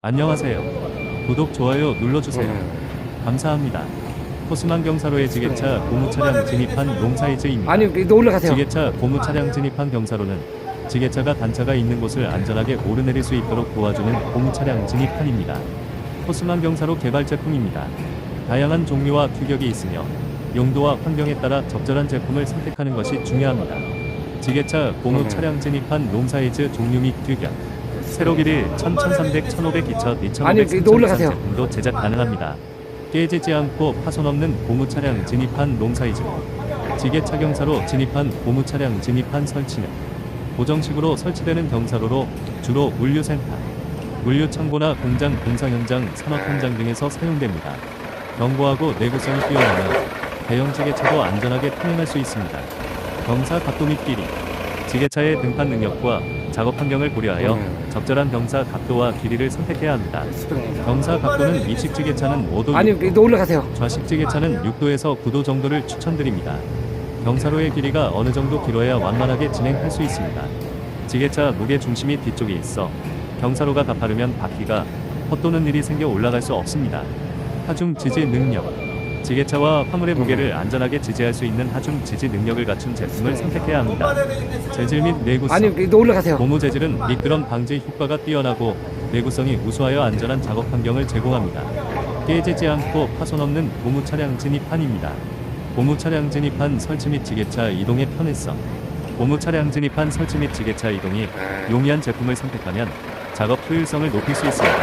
안녕하세요. 구독, 좋아요 눌러주세요. 감사합니다. 포스만 경사로의 지게차 고무 차량 진입한 롱사이즈입니다. 아니 너 올라가세요. 지게차 고무 차량 진입한 경사로는 지게차가 단차가 있는 곳을 안전하게 오르내릴 수 있도록 도와주는 고무 차량 진입판입니다. 포스만 경사로 개발 제품입니다. 다양한 종류와 규격이 있으며 용도와 환경에 따라 적절한 제품을 선택하는 것이 중요합니다. 지게차 고무 음. 차량 진입한 롱사이즈 종류 및 규격 세로 길이 1000, 1500, 1500, 2000, 2500, 아니, 너 올라가세요. 제품도 제작 가능합니다. 깨지지 않고 파손 없는 고무 차량 진입한 롱사이즈로 지게 차 경사로 진입한 고무 차량 진입한 설치는 고정식으로 설치되는 경사로로 주로 물류센터, 물류창고나 공장 공사 현장, 산업 현장 등에서 사용됩니다. 견고하고 내구성이 뛰어나며 대형 지게차도 안전하게 통행할 수 있습니다. 경사 각도 및 길이, 지게차의 등판 능력과 작업 환경을 고려하여 음. 적절한 경사 각도와 길이를 선택해야 합니다. 경사 각도는 이식 지게차는 5도, 아니 6도, 너 올라가세요. 좌식 지게차는 6도에서 9도 정도를 추천드립니다. 경사로의 길이가 어느 정도 길어야 완만하게 진행할 수 있습니다. 지게차 무게 중심이 뒤쪽에 있어 경사로가 가파르면 바퀴가 헛도는 일이 생겨 올라갈 수 없습니다. 하중 지지 능력 지게차와 화물의 무게를 안전하게 지지할 수 있는 하중 지지 능력을 갖춘 제품을 선택해야 합니다. 재질 및 내구성 아니 너 올라가세요. 고무 재질은 미끄럼 방지 효과가 뛰어나고 내구성이 우수하여 안전한 작업 환경을 제공합니다. 깨지지 않고 파손 없는 고무 차량 진입판입니다. 고무 차량 진입판 설치 및 지게차 이동의 편의성. 고무 차량 진입판 설치 및 지게차 이동이 용이한 제품을 선택하면 작업 효율성을 높일 수 있습니다.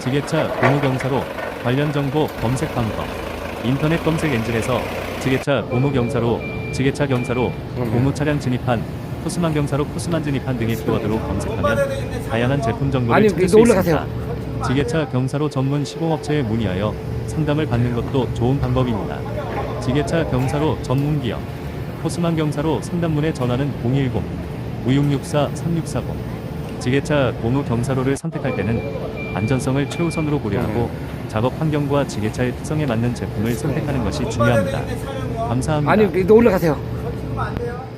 지게차 고무 경사로 관련 정보 검색 방법. 인터넷 검색 엔진에서 지게차 고무 경사로, 지게차 경사로, 고무 차량 진입판, 코스만 경사로 코스만 진입판 등의 키워드로 검색하면 다양한 제품 정보를 아니, 찾을 너수 올라가세요. 있습니다. 지게차 경사로 전문 시공업체에 문의하여 상담을 받는 것도 좋은 방법입니다. 지게차 경사로 전문 기업 코스만 경사로 상담문에 전화는 010 5664 3640 지게차 고무 경사로를 선택할 때는 안전성을 최우선으로 고려하고 작업 환경과 지게차의 특성에 맞는 제품을 선택하는 것이 중요합니다. 감사합니다. 아니 너 올라가세요. 그러면 안 돼요.